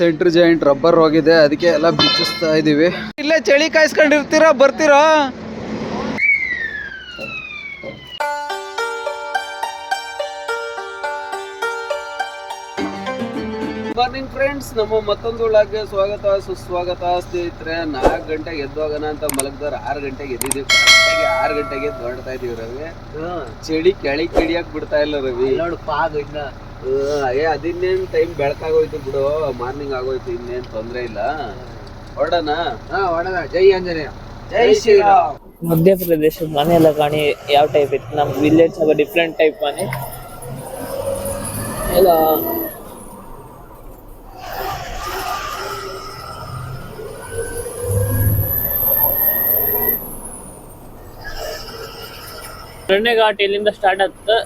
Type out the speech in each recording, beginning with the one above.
Centre joint rubber ಹೋಗಿದೆ ಅದಕ್ಕೆ ಎಲ್ಲ ಬಿಚ್ಚಿಸ್ತಾ ಇದೀವಿ. ಇಲ್ಲೇ ಚಳಿ ಕಾಯಿಸ್ಕೊಂಡಿರ್ತೀರಾ? ಬರ್ತೀರಾ? ಮಾರ್ನಿಂಗ್ ಫ್ರೆಂಡ್ಸ್ ನಮ್ಮ ಮತ್ತೊಂದು ಒಳಗೆ ಸ್ವಾಗತ ಸುಸ್ವಾಗತ ಸ್ನೇಹಿತರೆ. ನಾಲ್ಕು ಗಂಟೆಗೆ ಎದ್ದೋಗೋಣ ಅಂತ ಮಲಗ್ದವ್ರು ಆರು ಗಂಟೆಗೆ ಎದ್ದಿದ್ದೀವಿ. ಕರೆಕ್ಟಾಗಿ ಆರು ಗಂಟೆಗೆ ಎದ್ದು ಹೊರಡ್ತಾ ಇದೀವಿ ರವಿ. ಚಳಿ ಕೆಳಿ ಕಿಡಿಯಕ್ ಬಿಡ್ತಾ ಇಲ್ಲ ರವಿ. ನೋಡು ಪಾಗ ಇನ್ನ ಏ ಅದಿನ್ನೇನ್ ಟೈಮ್ ಬೆಳಕಾಗೋಯ್ತು ಬಿಡು. ಮಾರ್ನಿಂಗ್ ಆಗೋಯ್ತು ಇನ್ನೇನ್ ತೊಂದ್ರೆ ಇಲ್ಲ. ಹೊರಡೋಣ. ಹಾ ಹೊರಡೋಣ. ಜೈ ಅಂಜನೇಯ ಜೈ ಶ್ರೀರಾಮ್. ಮಧ್ಯಪ್ರದೇಶದ ಮನೆ ಎಲ್ಲ ಕಾಣಿ ಯಾವ ಟೈಪ್ ಇತ್ತು? ನಮ್ಮ ವಿಲೇಜ್ ಸ್ವಲ್ಪ ಡಿಫ್ರೆಂಟ್ ಟೈಪ್ ಮನೆ. ಎಲ್ಲ ಎರಡನೇ ಘಾಟ್ ಇಲ್ಲಿಂದ ಸ್ಟಾರ್ಟ್ ಆಗ್ತದೆ.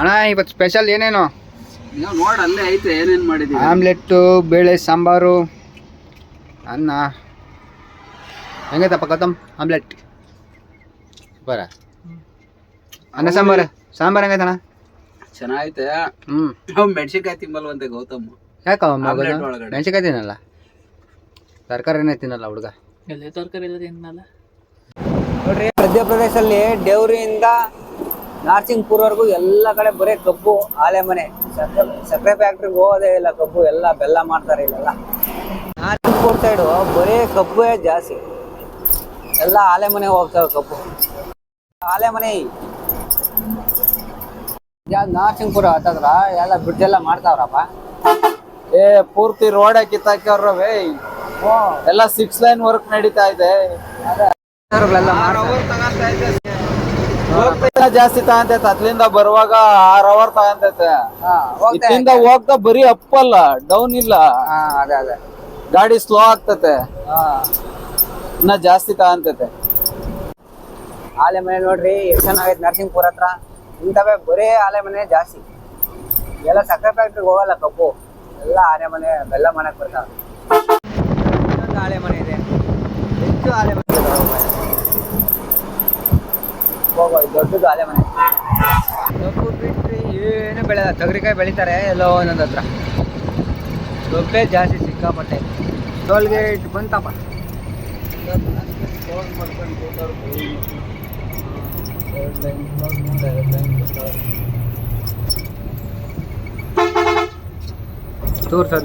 ಅಣ್ಣ ಇವತ್ತು ಸ್ಪೆಷಲ್ ಏನೇನು? ನೋಡ್ ಅಲ್ಲೇ ಐತೆ ಏನೇನ್ ಮಾಡಿದಿರಿ ಆಮ್ಲೆಟ್ಟು ಬೇಳೆ ಸಾಂಬಾರು. ಅನ್ನ ಹೆಂಗೈತಪ್ಪ ಗೌತಮ್ ಆಮ್ಲೆಟ್. ಬರ. ಅನ್ನ ಸಾಂಬಾರು? ಸಾಂಬಾರು ಹೆಂಗೈತಣ್ಣ? ಚೆನ್ನಾಗೈತೆ. ಹ್ಞೂ ನಾವು ಮೆಣಸಿನ್ಕಾಯಿ ತಿಂಬಲ್ವಂತೆ ಗೌತಮ್. ಯಾಕೆ ಆಮ್ಲೆಟ್ ಒಳಗಡೆ. ಮೆಣಸಿನ್ಕಾಯಿ ತಿನ್ನಲ್ಲ. ತರಕಾರಿನೇ ತಿನ್ನಲ್ಲ ಹುಡುಗ. ಎಲ್ಲ ತರಕಾರಿ ಎಲ್ಲ ತಿನ್ನಲ್ಲ. ನೋಡ್ರಿ ಮಧ್ಯಪ್ರದೇಶಲ್ಲಿ ದೇವ್ರಿಯಿಂದ ನಾರ್ಸಿಂಗ್ಪುರ್ವರೆಗೂ ಎಲ್ಲ ಕಡೆ ಬರೀ ಕಬ್ಬು ಆಲೆ ಮನೆ. ಸಕ್ಕರೆ ಸಕ್ಕರೆ ಫ್ಯಾಕ್ಟ್ರಿಗೆ ಹೋಗೋದೇ ಇಲ್ಲ ಕಬ್ಬು ಎಲ್ಲ ಬೆಲ್ಲ ಮಾಡ್ತಾರೆ ಇಲ್ಲೆಲ್ಲ. ನಾರ್ಸಿಂಗ್ಪುರ್ ಸೈಡು ಬರೀ ಕಬ್ಬೇ ಜಾಸ್ತಿ. ಎಲ್ಲ ಆಲೆ ಮನೆ ಹೋಗ್ತಾವೆ ಕಬ್ಬು. ಆಲೆ ಮನೆ ನಾರ್ಸಿಂಗ್ಪುರ ಹತ್ತದ್ರ? ಎಲ್ಲ ಬ್ರಿಡ್ಜ್ ಎಲ್ಲ ಮಾಡ್ತಾವ್ರಪ್ಪ. ಏ ಪೂರ್ತಿ ರೋಡ್ ಕಿತ್ತಾಕ್ಯವ್ರವೇ ಎಲ್ಲ ಸಿಕ್ಸ್ ಲೈನ್ ವರ್ಕ್ ನಡೀತಾ ಇದೆ. ಜಾಸ್ತಿ ತಗಂತೈತೆ. ಅದ್ಲಿಂದ ಬರುವಾಗ ಆರ್ ಅವರ್ ತಗಂತೈತೆ. ಹೋಗ್ತಾ ಬರೀ ಅಪ್ ಅಲ್ಲ ಡೌನ್ ಇಲ್ಲ ಅದೇ ಅದೇ. ಗಾಡಿ ಸ್ಲೋ ಆಗ್ತತೆ. ಹಾ. ಇನ್ನ ಜಾಸ್ತಿ ತಗಂತತೆ. ಆಲೆ ಮನೆ ನೋಡ್ರಿ ಎಷ್ಟು ಚೆನ್ನಾಗೈತೆ ನರಸಿಂಹಪುರ ಹತ್ರ. ಇಂಥವೇ ಬರೇ ಆಲೆ ಮನೆ ಜಾಸ್ತಿ. ಎಲ್ಲ ಸಕ್ಕರೆ ಫ್ಯಾಕ್ಟ್ರಿಗೆ ಹೋಗಲ್ಲ ಕಬ್ಬು. ಎಲ್ಲ ಆಲೆ ಮನೆ ಬೆಲ್ಲ ಮನೆಗೆ ಬರ್ತಾವೆ. ಇನ್ನೊಂದು ಆಲೆ ಮನೆ ಇದೆ. ಹೆಚ್ಚು ಆಲೆ ಮನೆ. ಹೋಗೋ ದೊಡ್ಡದು ಆಲೆ ಮನೆ. ಕಬ್ಬು ಬಿಟ್ರಿ ಏನು ಬೆಳೆದ ತೊಗರಿಕಾಯಿ ಬೆಳಿತಾರೆ ಎಲ್ಲೋ ಒಂದೊಂದು ಹತ್ರ. ಕಬ್ಬೆ ಜಾಸ್ತಿ ಸಿಕ್ಕಾಪಟ್ಟೆ. ಟೋಲ್ಗೇಟ್ ಬಂತಪ್ಪ.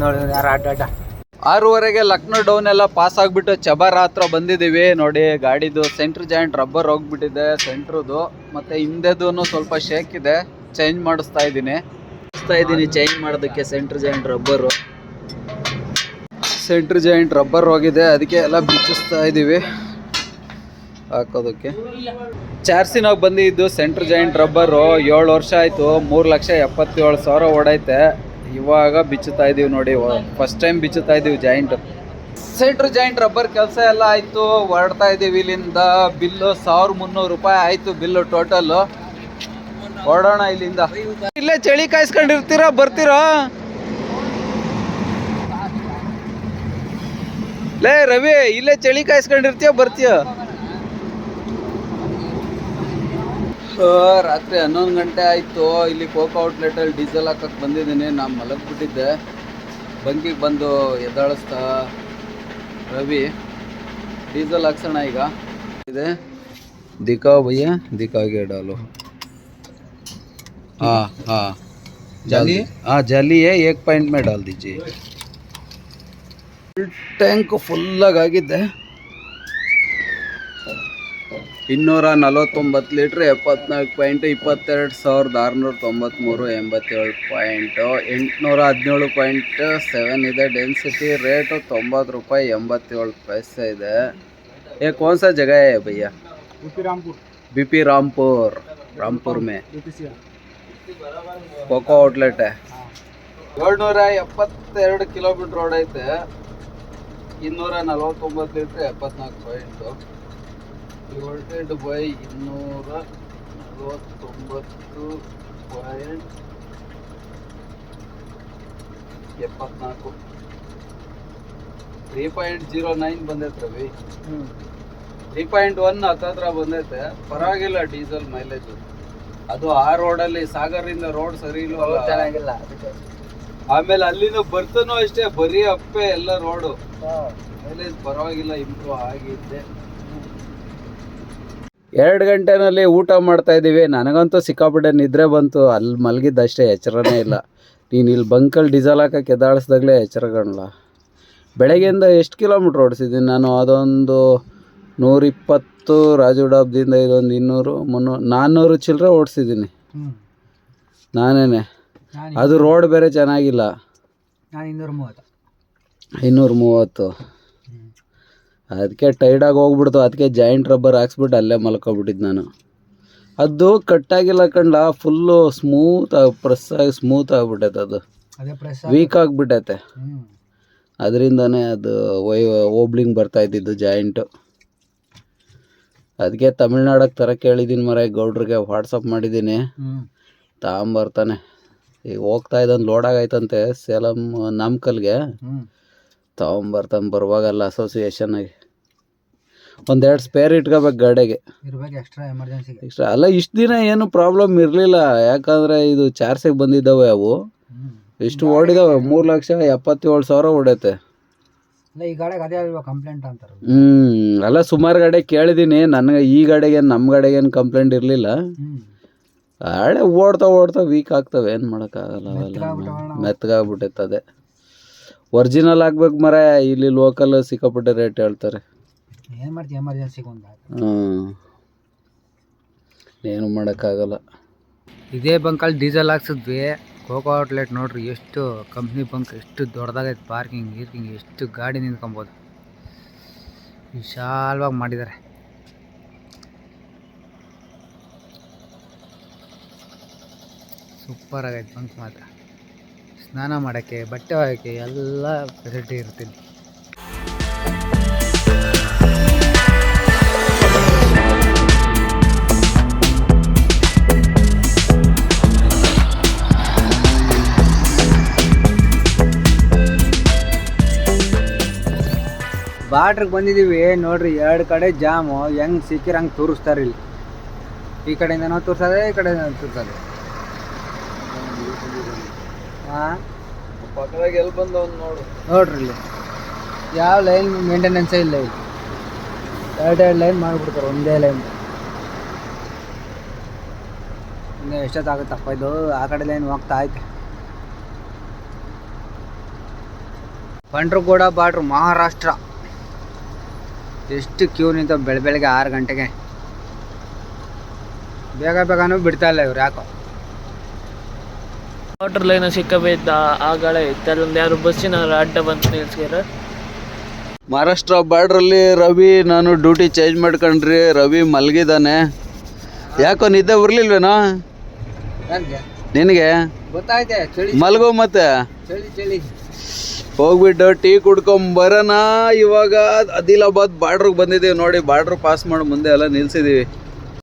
ನೋಡಿ ಯಾರು ಅಡ್ಡ ಅಡ್ಡ. ಆರೂವರೆಗೆ ಲಕ್ನೋ ಡೌನ್ ಎಲ್ಲ ಪಾಸ್ ಆಗ್ಬಿಟ್ಟು ಚಬಾರ್ ಹತ್ರ ಬಂದಿದ್ದೀವಿ. ನೋಡಿ, ಗಾಡಿದು ಸೆಂಟ್ರ್ ಜಾಯಿಂಟ್ ರಬ್ಬರ್ ಹೋಗ್ಬಿಟ್ಟಿದೆ, ಸೆಂಟ್ರದು. ಮತ್ತೆ ಹಿಂದೆದೂ ಸ್ವಲ್ಪ ಶೇಕ್ ಇದೆ. ಚೇಂಜ್ ಮಾಡಿಸ್ತಾ ಇದ್ದೀನಿ. ಮಾಡಿಸ್ತಾ ಇದ್ದೀನಿ, ಚೇಂಜ್ ಮಾಡೋದಕ್ಕೆ centre joint rubber. Centre joint rubber ಹೋಗಿದೆ. ಅದಕ್ಕೆ ಎಲ್ಲ ಬಿಚ್ಚಿಸ್ತಾ ಇದ್ದೀವಿ ಹಾಕೋದಕ್ಕೆ. ಚಾರ್ಸಿನಾಗ ಬಂದಿದ್ದು ಸೆಂಟ್ರ್ ಜಾಯಿಂಟ್ ರಬ್ಬರು. ಏಳು ವರ್ಷ ಆಯಿತು. ಮೂರು ಲಕ್ಷ ಎಪ್ಪತ್ತೇಳು ಸಾವಿರ ಓಡೈತೆ. ಇವಾಗ ಬಿಚ್ಚುತ್ತಾ ಇದೀವಿ ನೋಡಿ. ಫಸ್ಟ್ ಟೈಮ್ ಬಿಚ್ಚುತ್ತಾ ಇದೀವಿ ಜಾಯಿಂಟ್. ಸೆಂಟ್ರ್ ಜಾಯಿಂಟ್ ರಬ್ಬರ್ ಕೆಲಸ ಎಲ್ಲ ಆಯಿತು. ಹೊರಡ್ತಾ ಇದೀವಿ ಇಲ್ಲಿಂದ. ಬಿಲ್ಲು ಸಾವಿರ ಮುನ್ನೂರು ರೂಪಾಯಿ ಆಯಿತು ಬಿಲ್ಲು ಟೋಟಲ್ಲು. ಹೊರಡೋಣ ಇಲ್ಲಿಂದ. ಇಲ್ಲೇ ಚಳಿ ಕಾಯಿಸ್ಕೊಂಡಿರ್ತೀರಾ? ಬರ್ತೀರಾ? ಲೇ ರವಿ ಇಲ್ಲೇ ಚಳಿ ಕಾಯಿಸ್ಕೊಂಡಿರ್ತೀಯ ಬರ್ತೀಯ? ರಾತ್ರಿ ಹನ್ನೊಂದು ಗಂಟೆ ಆಯಿತು. ಇಲ್ಲಿ ಕೋಕೋ ಔಟ್ಲೆಟಲ್ಲಿ ಡೀಸೆಲ್ ಹಾಕಕ್ಕೆ ಬಂದಿದ್ದೀನಿ. ನಾನು ಮಲಗಿಬಿಟ್ಟಿದ್ದೆ. ಬಂಕಿಗೆ ಬಂದು ಎದ್ದಾಳಿಸ್ತಾ. ರವಿ ಡೀಸೆಲ್ ಹಾಕ್ಸೋಣ ಈಗ. ಇದೆ. ದಿಕಾ ಭಯ್ಯ ದಿಕಾಗೆ ಡಾಲು ಹಾಂ ಹಾಂ. ಜಾಲಿ? ಹಾಂ ಜಾಲಿ ಏಕ್ ಪಾಯಿಂಟ್ ಮೇ ಡಾಲ್ ಟ್ಯಾಂಕ್ ಫುಲ್ಲಾಗಿ ಆಗಿದೆ ಇನ್ನೂರ ನಲವತ್ತೊಂಬತ್ತು ಲೀಟ್ರ್ ಎಪ್ಪತ್ನಾಲ್ಕು ಪಾಯಿಂಟ್ ಇಪ್ಪತ್ತೆರಡು ಸಾವಿರದ ಆರುನೂರ ತೊಂಬತ್ತ್ಮೂರು ಎಂಬತ್ತೇಳು ಪಾಯಿಂಟು ಎಂಟುನೂರ ಹದಿನೇಳು ಪಾಯಿಂಟ್ ಸೆವೆನ್ ಇದೆ. ಡೆನ್ಸಿಟಿ ರೇಟು ತೊಂಬತ್ತು ರೂಪಾಯಿ ಎಂಬತ್ತೇಳು ಪೈಸೆ ಇದೆ. ಏ ಕೋನ್ಸ ಜಗ? Bhaiya. B P Rampur. Rampur ಮೇ. ಕೊಕ್ಕೋ ಔಟ್ಲೆಟ್ ಏಳ್ನೂರ ಎಪ್ಪತ್ತೆರಡು ಕಿಲೋಮೀಟ್ರ್ ರೋಡ್ ಐತೆ. ಇನ್ನೂರ ನಲವತ್ತೊಂಬತ್ತು ಲೀಟ್ರ್ ಎಪ್ಪತ್ನಾಲ್ಕು ಪಾಯಿಂಟು ಡಿವೈಡೆಡ್ ಬೈ ಇನ್ನೂರ ನಲವತ್ತೊಂಬತ್ತು ಪಾಯಿಂಟ್ ಎಪ್ಪತ್ನಾಲ್ಕು. ತ್ರೀ ಪಾಯಿಂಟ್ ಜೀರೋ ನೈನ್ ಬಂದೈತೆ ರವಿ. ತ್ರೀ ಪಾಯಿಂಟ್ ಒನ್ ಹತ್ತತ್ರ ಬಂದೈತೆ. ಪರವಾಗಿಲ್ಲ ಡೀಸೆಲ್ ಮೈಲೇಜ್ ಅದು ಆ ರೋಡಲ್ಲಿ ಸಾಗರಿಂದ ರೋಡ್ ಸರಿ ಇಲ್ವಲ್ಲ? ಚೆನ್ನಾಗಿಲ್ಲ ಅದಕ್ಕೆ. ಆಮೇಲೆ ಅಲ್ಲಿನೂ ಬರ್ತನೂ ಅಷ್ಟೇ ಬರೀ ಅಪ್ಪೆ ಎಲ್ಲ ರೋಡು ಮೈಲೇಜ್ ಪರವಾಗಿಲ್ಲ ಇಂಪ್ರೂವ್ ಆಗಿದ್ದೆ. ಎರಡು ಗಂಟೆನಲ್ಲಿ ಊಟ ಮಾಡ್ತಾ ಇದ್ದೀವಿ. ನನಗಂತೂ ಸಿಕ್ಕಾಪಟ್ಟೆ ನಿದ್ರೆ ಬಂತು. ಅಲ್ಲಿ ಮಲಗಿದ್ದಷ್ಟೇ ಎಚ್ಚರನೇ ಇಲ್ಲ. ನೀನು ಇಲ್ಲಿ ಬಂಕಲ್ಲಿ ಡೀಸೆಲ್ ಹಾಕಕ್ಕೆ ಎದ್ದಾಳಿಸ್ದಾಗಲೇ ಎಚ್ಚರ ಕಾಣಲ್ಲ. ಬೆಳಗ್ಗೆಯಿಂದ ಎಷ್ಟು ಕಿಲೋಮೀಟ್ರ್ ಓಡಿಸಿದ್ದೀನಿ ನಾನು? ಅದೊಂದು ನೂರಿಪ್ಪತ್ತು ರಾಜು ಡಾಬ್ದಿಂದ ಇದೊಂದು ಇನ್ನೂರು ಮುನ್ನೂರು ನಾನ್ನೂರು ಚಿಲ್ಲರೆ ಓಡಿಸಿದ್ದೀನಿ. ನಾನೇನೆ. ಅದು ರೋಡ್ ಬೇರೆ ಚೆನ್ನಾಗಿಲ್ಲ. ನಾನು ಇನ್ನೂರ ಮೂವತ್ತು ಇನ್ನೂರ ಮೂವತ್ತು ಅದಕ್ಕೆ ಟೈರ್ಡಾಗಿ ಹೋಗ್ಬಿಡ್ತು. ಅದಕ್ಕೆ ಜಾಯಿಂಟ್ ರಬ್ಬರ್ ಹಾಕ್ಸ್ಬಿಟ್ಟು ಅಲ್ಲೇ ಮಲ್ಕೊಬಿಟ್ಟಿದ್ದು ನಾನು. ಅದು ಕಟ್ಟಾಗಿಲ್ಲ ಕಂಡ ಫುಲ್ಲು ಸ್ಮೂತ್ ಆಗಿ ಪ್ರೆಸ್ ಆಗಿ ಸ್ಮೂತ್ ಆಗಿಬಿಟ್ಟೈತೆ ಅದು. ವೀಕ್ ಆಗಿಬಿಟ್ಟೈತೆ. ಅದರಿಂದನೇ ಅದು ವೈ ಓಬ್ಲಿಂಗ್ ಬರ್ತಾ ಇದ್ದಿದ್ದು ಜಾಯಿಂಟು ಅದಕ್ಕೆ ತಮಿಳ್ನಾಡಕ್ಕೆ ತರ ಕೇಳಿದ್ದೀನಿ ಮರ ಗೌಡ್ರಿಗೆ ವಾಟ್ಸಪ್ ಮಾಡಿದ್ದೀನಿ. ತಗೊಂಬರ್ತಾನೆ ಈಗ ಹೋಗ್ತಾ ಇದ್ದಂತ ಲೋಡ್ ಆಗೈತಂತೆ ಸೇಲಂ ನಾಮಕಲ್ಗೆ ತಗೊಂಬರ್ತಾನೆ ಬರುವಾಗಲ್ಲ ಅಸೋಸಿಯೇಷನ್ನಾಗಿ ಒಂದೆರಡು ಸ್ಪೇರ್ ಇಟ್ಕೋಬೇಕು ಗಾಡಿಗೆ. ಎಕ್ಸ್ಟ್ರಾ ಅಲ್ಲ ಇಷ್ಟು ದಿನ ಏನು ಪ್ರಾಬ್ಲಮ್ ಇರಲಿಲ್ಲ. ಯಾಕಂದರೆ ಇದು ಚಾರ್ಸಿಗೆ ಬಂದಿದ್ದಾವೆ ಅವು. ಇಷ್ಟು ಓಡಿದಾವೆ. ಮೂರು ಲಕ್ಷ ಎಪ್ಪತ್ತೇಳು ಸಾವಿರ ಓಡೈತೆ. ಈ ಗಾಡಿಗೆ ಅದೇ ಅಲ್ವಾ ಕಂಪ್ಲೇಂಟ್ ಅಂತಾರೆ. ಹ್ಞೂ ಅಲ್ಲ ಸುಮಾರು ಗಾಡಿ ಕೇಳಿದೀನಿ. ನನಗೆ ಈ ಗಾಡಿಗೆ ನಮ್ಮ ಗಾಡಿಗೇನು ಕಂಪ್ಲೇಂಟ್ ಇರಲಿಲ್ಲ. ಹಳೆ ಓಡ್ತಾ ಓಡ್ತಾ ವೀಕ್ ಆಗ್ತವೆ. ಏನು ಮಾಡೋಕ್ಕಾಗಲ್ಲ ಅವೆಲ್ಲ. ಮೆತ್ತಗಾಗ್ಬಿಟ್ಟೈತೆ ಅದೇ ಒರಿಜಿನಲ್ ಆಗ್ಬೇಕು ಮರ ಇಲ್ಲಿ ಲೋಕಲ್ ಸಿಕ್ಕಾಪಟ್ಟೆ ರೇಟ್ ಹೇಳ್ತಾರೆ. ಏನು ಮಾಡ್ತೀವಿ ಎಮರ್ಜೆನ್ಸಿಗೆ ಒಂದು ಹ್ಞೂ ಏನು ಮಾಡೋಕ್ಕಾಗಲ್ಲ. ಇದೇ ಬಂಕಲ್ಲಿ ಡೀಸೆಲ್ ಹಾಕ್ಸಿದ್ವಿ. ಕೋಕೋ ಔಟ್ಲೆಟ್ ನೋಡ್ರಿ ಎಷ್ಟು ಕಂಪ್ನಿ ಬಂಕ್ ಎಷ್ಟು ದೊಡ್ಡದಾಗೈತೆ ಪಾರ್ಕಿಂಗ್ ಗೀರ್ಕಿಂಗ್ ಎಷ್ಟು ಗಾಡಿ ನಿಂತ್ಕೊಬೋದು. ವಿಶಾಲವಾಗಿ ಮಾಡಿದ್ದಾರೆ. ಸೂಪರ್ ಆಗೈತೆ ಬಂಕ್ ಮಾತ್ರ. ಸ್ನಾನ ಮಾಡೋಕ್ಕೆ, ಬಟ್ಟೆ ಒಗೆಯೋಕ್ಕೆ ಎಲ್ಲ ಫೆಸಿಲಿಟಿ ಇರುತ್ತೆ ಬಾಡ್ರಿಗೆ ಬಂದಿದ್ದೀವಿ ನೋಡ್ರಿ ಎರಡು ಕಡೆ ಜಾಮು, ಹೆಂಗೆ ಸಿಕ್ಕಿರ ಹಂಗೆ ತೋರಿಸ್ತಾರೆ ಇಲ್ಲಿ. ಈ ನಾವು ತೋರ್ಸೋದೆ, ಈ ಕಡೆಯಿಂದ ತೋರ್ಸೋದೆ. ಹಾಂ ಪಕ್ಕದಾಗ ಎಲ್ಲಿ ಬಂದ ಒಂದು ನೋಡು. ನೋಡ್ರಿ ಇಲ್ಲಿ. ಯಾವ ಲೈನ್ ಮೇಂಟೆನೆನ್ಸ್ ಇಲ್ಲ ಇಲ್ಲಿ. ಎರಡೆರಡು ಲೈನ್ ಮಾಡಿಬಿಡ್ತಾರೆ ಒಂದೇ ಲೈನ್ ಇನ್ನೂ ಎಷ್ಟೊತ್ತಾಗುತ್ತಪ್ಪ ಇದು? ಆ ಕಡೆ ಲೈನ್ ಹೋಗ್ತಾ ಐತೆ. ಕೂಡ ಬಾಡ್ರು ಮಹಾರಾಷ್ಟ್ರ. ಎಷ್ಟು ಕ್ಯೂ ನಿಂತ ಬೆಳ ಬೆಳಗ್ಗೆ ಆರು ಗಂಟೆಗೆ. ಬೇಗ ಬೇಗನೂ ಬಿಡ್ತಾ ಇಲ್ಲ ಇವ್ರು ಯಾಕೋ. ವಾಟರ್ ಲೈನ್ ಸಿಕ್ಕಬೇಕಿದ್ದ ಆ ಗಾಳಿ ಇತ್ತು ಅಲ್ಲೊಂದು ಯಾರು ಬಸ್ಸಿನ ಅಡ್ಡ ಬಂತು ನಿಲ್ಸ್ಯಾರ? ಮಹಾರಾಷ್ಟ್ರ ಬಾರ್ಡ್ರಲ್ಲಿ ರವಿ ನಾನು ಡ್ಯೂಟಿ ಚೇಂಜ್ ಮಾಡ್ಕೊಂಡ್ರಿ ರವಿ ಮಲಗಿದಾನೆ. ಯಾಕೋ ನಿದ್ದೆ ಬರ್ಲಿಲ್ವೇನೋ? ನನಗೆ? ನಿನಗೆ? ಗೊತ್ತಾಯ್ತೆ ಚಳಿ. ಮಲ್ಗೋ ಮತ್ತೆ? ಚಳಿ ಚಳಿ. ಹೋಗ್ಬಿಟ್ಟು ಟೀ ಕುಡ್ಕೊಂಡ್ ಬರೋಣ. ಇವಾಗ ಅದಿಲಾಬಾದ್ ಬಾರ್ಡ್ರಿಗೆ ಬಂದಿದ್ದೀವಿ ನೋಡಿ ಬಾರ್ಡ್ರ್ ಪಾಸ್ ಮಾಡಿ ಮುಂದೆ ಎಲ್ಲ ನಿಲ್ಸಿದ್ದೀವಿ.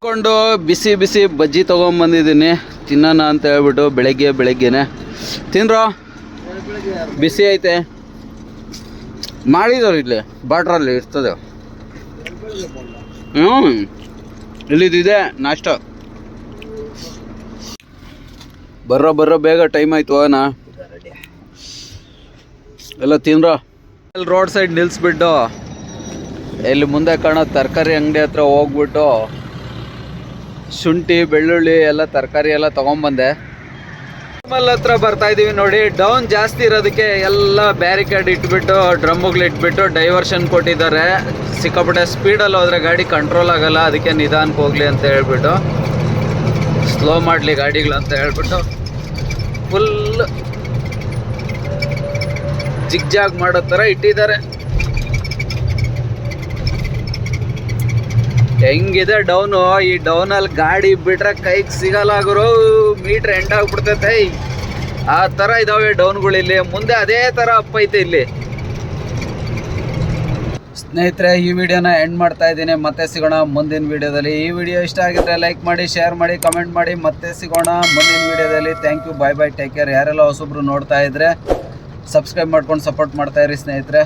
ಕೊಂಡು ಬಿಸಿ ಬಿಸಿ ಬಜ್ಜಿ ತೊಗೊಂಬಂದಿದ್ದೀನಿ. ತಿನ್ನೋಣ ಅಂತ ಹೇಳ್ಬಿಟ್ಟು ಬೆಳಗ್ಗೆ ಬೆಳಗ್ಗೆನೆ. ತಿನ್ರೋ ಬಿಸಿ ಐತೆ. ಮಾಡಿದ್ರು ಇಲ್ಲಿ ಬಾಟ್ರಲ್ಲಿ ಇರ್ತದೆ. ಹ್ಞೂ ಇಲ್ಲಿದಿದೆ ನಾಷ್ಟ. ಬರ್ರೋ ಬರ್ರೋ, ಬೇಗ ಟೈಮ್ ಆಯ್ತು, ಹೋಗೋಣ. ಎಲ್ಲ ತಿನ್ರೋ ಅಲ್ಲಿ ರೋಡ್ ಸೈಡ್ ನಿಲ್ಲಿಸ್ಬಿಟ್ಟು ಇಲ್ಲಿ ಮುಂದೆ ಕಾಣೋ ತರಕಾರಿ ಅಂಗಡಿ ಹತ್ರ ಹೋಗ್ಬಿಟ್ಟು ಶುಂಠಿ, ಬೆಳ್ಳುಳ್ಳಿ ಎಲ್ಲ ತರಕಾರಿ ಎಲ್ಲ ತಗೊಂಬಂದೆ ಮಲ್ ಹತ್ರ ಬರ್ತಾ ಇದೀವಿ ನೋಡಿ. ಡೌನ್ ಜಾಸ್ತಿ ಇರೋದಕ್ಕೆ ಎಲ್ಲ ಬ್ಯಾರಿಕೇಡ್ ಇಟ್ಬಿಟ್ಟು ಡ್ರಮ್ಗಳು ಇಟ್ಬಿಟ್ಟು ಡೈವರ್ಷನ್ ಕೊಟ್ಟಿದ್ದಾರೆ. ಸಿಕ್ಕಾಪಟ್ಟೆ ಸ್ಪೀಡಲ್ಲಿ ಹೋದರೆ ಗಾಡಿ ಕಂಟ್ರೋಲ್ ಆಗಲ್ಲ. ಅದಕ್ಕೆ ನಿಧಾನಕ್ಕೆ ಹೋಗ್ಲಿ ಅಂತ ಹೇಳ್ಬಿಟ್ಟು ಸ್ಲೋ ಮಾಡಲಿ ಗಾಡಿಗಳು ಅಂತ ಹೇಳ್ಬಿಟ್ಟು ಫುಲ್ ಜಿಗ್ಜಾಗ್ ಮಾಡೋ ಥರ ಇಟ್ಟಿದ್ದಾರೆ. ಹೆಂಗಿದೆ ಡೌನು ಈ ಡೌನಲ್ಲಿ ಗಾಡಿ ಬಿಟ್ರೆ ಕೈಗೆ ಸಿಗಲ್ಲ ಗುರು. Metre end ಆಗ್ಬಿಡ್ತೈತೆ. ಆ ಥರ ಇದಾವೆ ಡೌನ್ಗಳು ಇಲ್ಲಿ. ಮುಂದೆ ಅದೇ ಥರ ಅಪ್ ಐತೆ ಇಲ್ಲಿ. ಸ್ನೇಹಿತರೆ, ಈ ವಿಡಿಯೋನ ಎಂಡ್ ಮಾಡ್ತಾ ಇದ್ದೀನಿ. ಮತ್ತೆ ಸಿಗೋಣ ಮುಂದಿನ ವಿಡಿಯೋದಲ್ಲಿ. ಈ ವಿಡಿಯೋ ಇಷ್ಟ ಆಗಿದ್ರೆ ಲೈಕ್ ಮಾಡಿ ಶೇರ್ ಮಾಡಿ ಕಮೆಂಟ್ ಮಾಡಿ. ಮತ್ತೆ ಸಿಗೋಣ ಮುಂದಿನ ವಿಡಿಯೋದಲ್ಲಿ. Thank you bye bye take care ಯಾರೆಲ್ಲ ಹೊಸೊಬ್ರು ನೋಡ್ತಾ ಇದ್ರೆ ಸಬ್ಸ್ಕ್ರೈಬ್ ಮಾಡ್ಕೊಂಡು ಸಪೋರ್ಟ್ ಮಾಡ್ತಾ ಇರಿ ಸ್ನೇಹಿತರೆ.